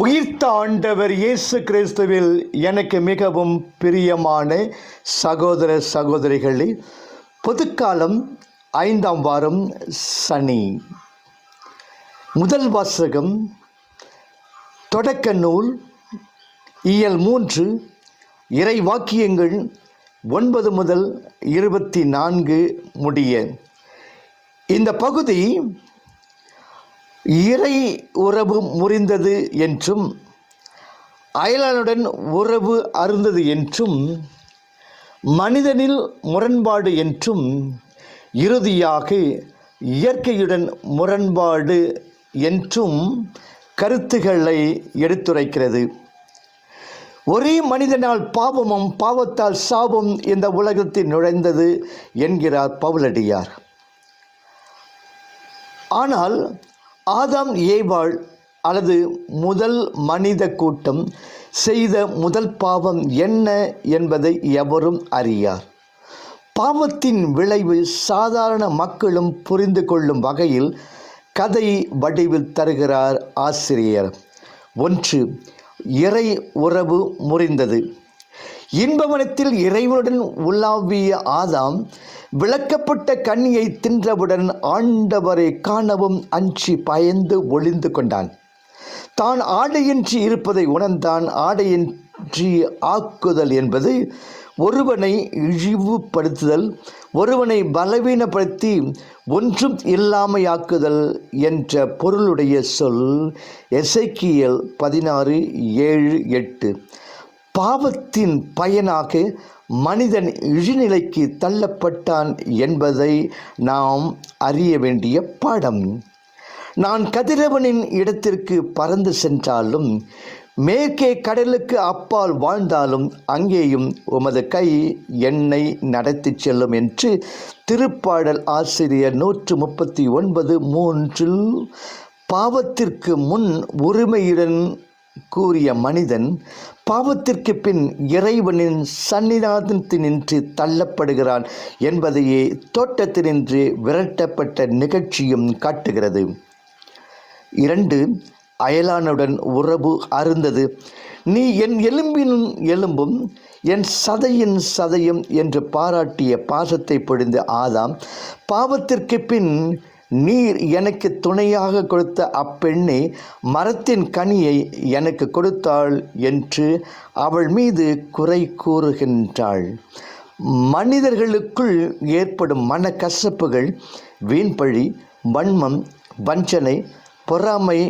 உயிர்த்த ஆண்டவர் இயேசு கிறிஸ்துவில் எனக்கு மிகவும் பிரியமான சகோதர சகோதரிகளே பொதுக்காலம் ஐந்தாம் வாரம் சனி. முதல் வாசகம் தொடக்க நூல் இயல் மூன்று இறை வாக்கியங்கள் ஒன்பது முதல் இருபத்தி நான்கு முடிய. இந்த பகுதி இறை உறவு முறிந்தது என்றும் அயலானுடன் உறவு அருந்தது என்றும் மனிதனில் முரண்பாடு என்றும் இறுதியாக இயற்கையுடன் முரண்பாடு என்றும் கருத்துக்களை எடுத்துரைக்கிறது. ஒரே மனிதனால் பாவமும் பாவத்தால் சாபம் இந்த உலகத்தில் நுழைந்தது என்கிறார் பவுலடியார். ஆனால் ஆதாம் ஏவாள் அல்லது முதல் மனித கூட்டம் செய்த முதல் பாவம் என்ன என்பதை எவரும் அறியார். பாவத்தின் விளைவு சாதாரண மக்களும் புரிந்து கொள்ளும் வகையில் கதை வடிவில் தருகிறார் ஆசிரியர். ஒன்று இறை உறவு முறிந்தது. இன்பவனத்தில் இறைவனுடன் உலாவிய ஆதாம் விளக்கப்பட்ட கண்ணியை தின்றவுடன் ஆண்டவரை காணவும் அஞ்சி பயந்து ஒளிந்து கொண்டான். தான் ஆடையின்றி இருப்பதை உணர்ந்தான். ஆடையின்றி ஆக்குதல் என்பது ஒருவனை இழிவுபடுத்துதல் ஒருவனை பலவீனப்படுத்தி ஒன்றும் இல்லாமையாக்குதல் என்ற பொருளுடைய சொல் எசைக்கியல் பதினாறு ஏழு எட்டு. பாவத்தின் பயனாக மனிதன் இழிநிலைக்கு தள்ளப்பட்டான் என்பதை நாம் அறிய வேண்டிய பாடம். நான் கதிரவனின் இடத்திற்கு பறந்து சென்றாலும் மேற்கே கடலுக்கு அப்பால் வாழ்ந்தாலும் அங்கேயும் உமது கை என்னை நடத்திச் செல்லும் என்று திருப்பாடல் ஆசிரியர் நூற்று முப்பத்தி ஒன்பது மூன்றில் பாவத்திற்கு முன் உரிமையுடன் கூறிய மனிதன் பாவத்திற்கு பின் இறைவனின் சன்னிதானத்தினின்று தள்ளப்படுகிறான் என்பதையே தோட்டத்தினின்று விரட்டப்பட்ட நிகழ்ச்சியும் காட்டுகிறது. இரண்டு அயலானுடன் உறவு அருந்தது. நீ என் எலும்பின் எலும்பும் என் சதையின் சதையும் என்று பாராட்டிய பாசத்தை பொழிந்த ஆதாம் பாவத்திற்கு பின் நீர் எனக்கு துணையாக கொடுத்த அப்பெண்ணே மரத்தின் கனியை எனக்கு கொடுத்தாள் என்று அவள் மீது குறை கூறுகின்றாள். மனிதர்களுக்குள் ஏற்படும் மனக்கசப்புகள் வீண்பழி வன்மம் வஞ்சனை பொறாமை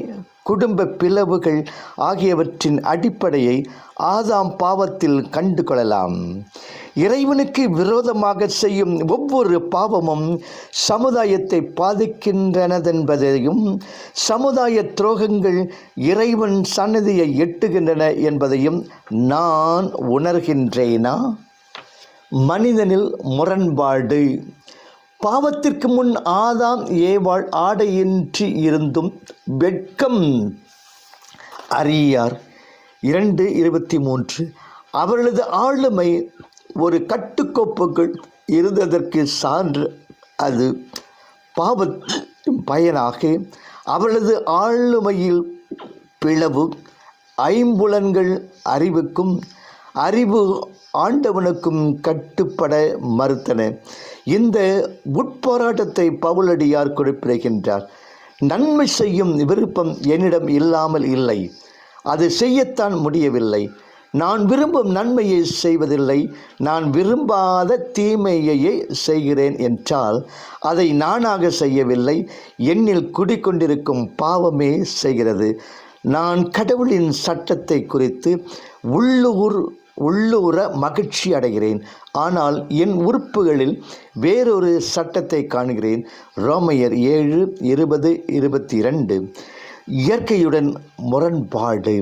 குடும்ப பிளவுகள் ஆகியவற்றின் அடிப்படையை ஆதாம் பாவத்தில் கண்டு கொள்ளலாம் இறைவனுக்கு விரோதமாக செய்யும் ஒவ்வொரு பாவமும் சமுதாயத்தை பாதிக்கின்றனதென்பதையும் சமுதாய துரோகங்கள் இறைவன் சன்னதியை எட்டுகின்றன என்பதையும் நான் உணர்கின்றேனா? மனிதனில் முரண்பாடு. பாவத்திற்கு முன் ஆதாம் ஏவாள் ஆடையின்றி இருந்தும் வெட்கம். அறியார் இரண்டு இருபத்தி மூன்று. அவர்களது ஆளுமை ஒரு கட்டுக்கோப்புகள் இருந்ததற்கு சான்று அது பாவத்தின் பயனாக அவளது ஆளுமையில் பிளவு ஐம்புலன்கள் அறிவுக்கும் அறிவு ஆண்டவனுக்கும் கட்டுப்பட மறுத்தன. இந்த உட்போராட்டத்தை பவுலடியார் குறிப்பிடுகின்றார். நன்மை செய்யும் விருப்பம் என்னிடம் இல்லாமல் இல்லை. அது செய்யத்தான் முடியவில்லை. நான் விரும்பும் நன்மையை செய்வதில்லை நான் விரும்பாத தீமையையே செய்கிறேன் என்றால் அதை நானாக செய்யவில்லை என்னில் குடிக்கொண்டிருக்கும் பாவமே செய்கிறது. நான் கடவுளின் சட்டத்தை குறித்து உள்ளூர் உள்ளூர மகிழ்ச்சி அடைகிறேன். ஆனால் என் உறுப்புகளில் வேறொரு சட்டத்தை காண்கிறேன். ரோமையர் ஏழு இருபது இருபத்தி இரண்டு. இயற்கையுடன் முரண்பாடு.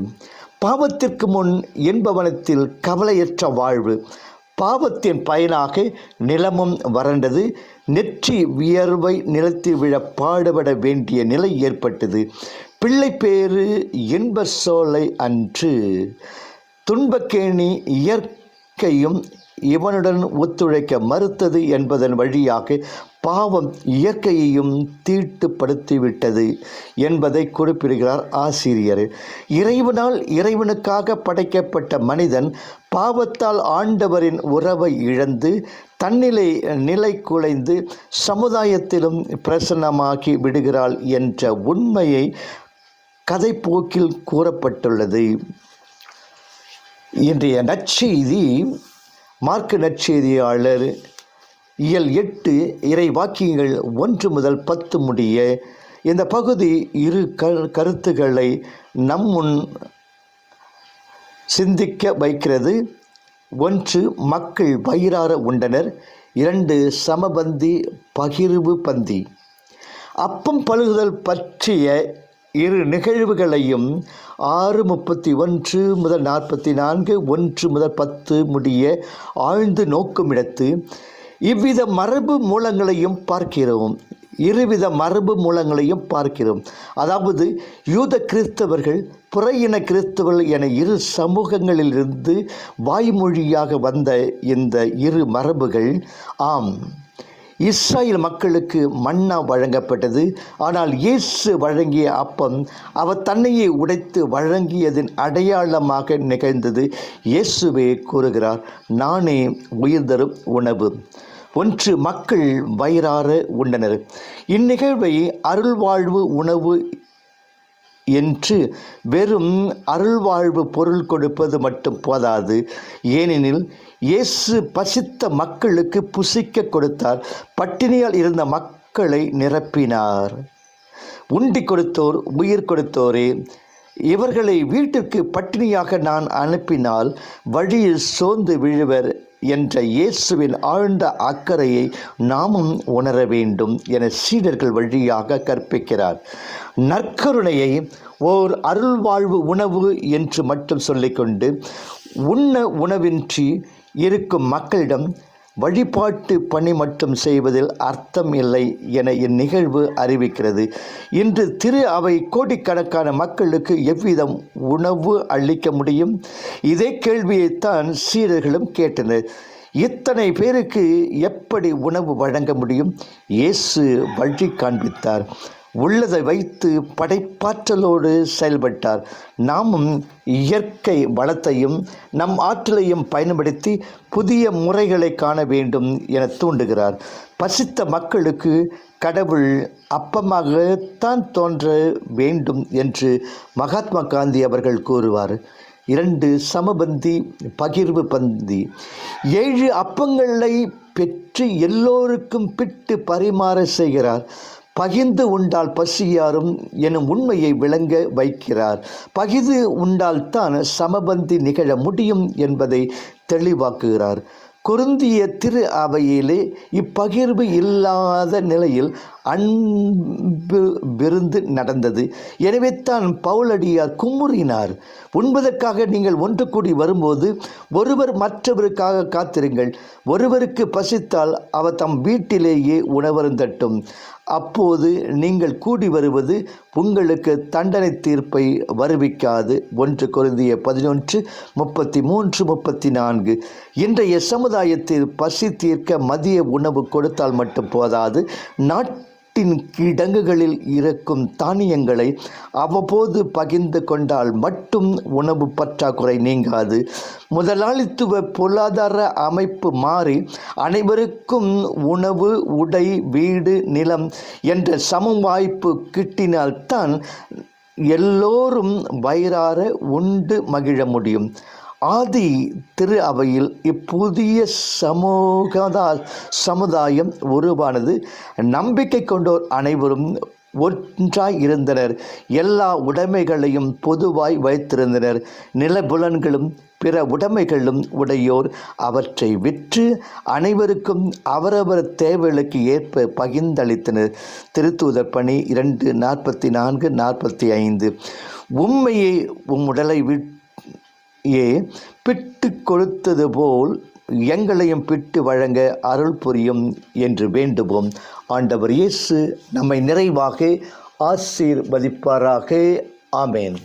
பாவத்திற்கு முன் என்பவனத்தில் கவலையற்ற வாழ்வு. பாவத்தின் பயனாக நிலமும் வறண்டது. நெற்றி வியர்வை நிலத்தில் விழ பாடுபட வேண்டிய நிலை ஏற்பட்டது. பிள்ளைப்பேறு இன்ப சோலை அன்று. துன்பக்கேணி இயற்கையும் இவனுடன் ஒத்துழைக்க மறுத்தது என்பதன் வழியாக பாவம் இயற்கையையும் தீட்டுப்படுத்திவிட்டது என்பதை குறிப்பிடுகிறார் ஆசிரியர். இறைவனால் இறைவனுக்காக படைக்கப்பட்ட மனிதன் பாவத்தால் ஆண்டவரின் உறவை இழந்து தன்னிலை நிலை குலைந்து சமுதாயத்திலும் பிரசன்னமாகி விடுகிறாள் என்ற உண்மையை கதைப்போக்கில் கூறப்பட்டுள்ளது. இன்றைய நற்செய்தி மார்க்கு நற்செய்தியாளர் இயல் எட்டு இறை வாக்கியங்கள் ஒன்று முதல் பத்து முடிய இந்த பகுதி இரு கருத்துக்களை நம் முன் சிந்திக்க வைக்கிறது. ஒன்று மக்கள் வயிறார உண்டனர். இரண்டு சமபந்தி பகிர்வு பந்தி. அப்பம் பழுகுதல் பற்றிய இரு நிகழ்வுகளையும் ஆறு முப்பத்தி ஒன்று முதல் நாற்பத்தி நான்கு ஒன்று முதல் பத்து முடிய ஆழ்ந்து நோக்குமிடத்து இவ்வித மரபு மூலங்களையும் பார்க்கிறோம். இருவித மரபு மூலங்களையும் பார்க்கிறோம். அதாவது யூத கிறிஸ்தவர்கள் புறையின கிறிஸ்தவர்கள் என இரு சமூகங்களிலிருந்து வாய்மொழியாக வந்த இந்த இரு மரபுகள் ஆம். இஸ்ராயல் மக்களுக்கு மன்னா வழங்கப்பட்டது. ஆனால் இயேசு வழங்கிய அப்பம் அவர் தன்னையே உடைத்து வழங்கியதன் அடையாளமாக நிகழ்ந்தது. இயேசுவே கூறுகிறார் நானே உயிர் தரும் உணவு. ஒன்று மக்கள் வயிறார உண்டனர். இந்நிகழ்வை அருள்வாழ்வு உணவு என்று வெறும் அருள்வாழ்வு பொருள் கொடுப்பது மட்டும் போதாது. ஏனெனில் இயேசு பசித்த மக்களுக்கு புசிக்க கொடுத்தார். பட்டினியால் இருந்த மக்களை நிரப்பினார். உண்டி கொடுத்தோர் உயிர் கொடுத்தோரே. இவர்களை வீட்டிற்கு பட்டினியாக நான் அனுப்பினால் வழியில் சோர்ந்து விழுவர். என்ற இயேசுவின் ஆழ்ந்த அக்கறையை நாமும் உணர வேண்டும் என சீடர்கள் வழியாக கற்பிக்கிறார். நற்கருணையை ஓர் அருள்வாழ்வு உணவு என்று மட்டும் சொல்லிக்கொண்டு உண்ண உணவின்றி இருக்கும் மக்களிடம் வழிபாட்டு பணி மட்டும் செய்வதில் அர்த்தம் இல்லை என இந்நிகழ்வு அறிவிக்கிறது. இன்று திரு அவை கோடிக்கணக்கான மக்களுக்கு எவ்விதம் உணவு அளிக்க முடியும்? இதே கேள்வியைத்தான் சீரர்களும் கேட்டனர். இத்தனை பேருக்கு எப்படி உணவு வழங்க முடியும்? இயேசு வழி காண்பித்தார். உள்ளதை வைத்து படைப்பாற்றலோடு செயல்பட்டார். நாமும் இயற்கை வளத்தையும் நம் ஆற்றலையும் பயன்படுத்தி புதிய முறைகளை காண வேண்டும் என தூண்டுகிறார். பசித்த மக்களுக்கு கடவுள் அப்பமாகத்தான் தோன்ற வேண்டும் என்று மகாத்மா காந்தி அவர்கள் கூறுவார். இரண்டு சமபந்தி பகிர்வு பந்தி. ஏழு அப்பங்களை பெற்று எல்லோருக்கும் பிட்டு பரிமாற செய்கிறார். பகிர்ந்து உண்டால் பசியாரும் எனும் உண்மையை விளங்க வைக்கிறார். பகிர்ந்து உண்டால்தான் சமபந்தி நிகழ முடியும் என்பதை தெளிவாக்குகிறார். குருந்திய திரு அவையிலே இப்பகிர்வு இல்லாத நிலையில் அன்பு விருந்து நடந்தது. எனவே தான் பவுலடியார் குமுறினார். உண்பதற்காக நீங்கள் ஒன்று கூடி வரும்போது ஒருவர் மற்றவருக்காக காத்திருங்கள். ஒருவருக்கு பசித்தால் அவர் தம் வீட்டிலேயே உணவருந்தட்டும். அப்போது நீங்கள் கூடி வருவது உங்களுக்கு தண்டனை தீர்ப்பை வருவிக்காது. ஒன்று குருந்திய பதினொன்று முப்பத்தி மூன்று முப்பத்தி நான்கு இன்றைய சமுதாயத்தில் பசி தீர்க்க மதிய உணவு கொடுத்தால் மட்டும் போதாது. நாட்டின் கிடங்குகளில் இருக்கும் தானியங்களை அவ்வப்போது பகிர்ந்து கொண்டால் மட்டும் உணவு பற்றாக்குறை நீங்காது. முதலாளித்துவ பொருளாதார அமைப்பு மாறி அனைவருக்கும் உணவு உடை வீடு நிலம் என்ற சம வாய்ப்பு கிட்டினால்தான் எல்லோரும் வயிறார உண்டு மகிழ முடியும். ஆதி திரு அவையில் இப்புதிய சமூகதா சமுதாயம் உருவானது. நம்பிக்கை கொண்டோர் அனைவரும் ஒன்றாய் இருந்தனர். எல்லா உடைமைகளையும் பொதுவாய் வைத்திருந்தனர். நிலபுலன்களும் பிற உடைமைகளும் உடையோர். அவற்றை விற்று அனைவருக்கும் அவரவர் தேவைகளுக்கு ஏற்ப பகிர்ந்தளித்தனர். திருத்தூதர் பணி இரண்டு நாற்பத்தி நான்கு நாற்பத்தி ஐந்து. உண்மையை உம் உடலை விட்டு ஏ பிட்டு கொடுத்தது போல் எங்களையும் பிட்டு வழங்க அருள் புரியும் என்று வேண்டுவோம். ஆண்டவர் இயேசு நம்மை நிறைவாக ஆசீர்வதிப்பாராக. ஆமேன்.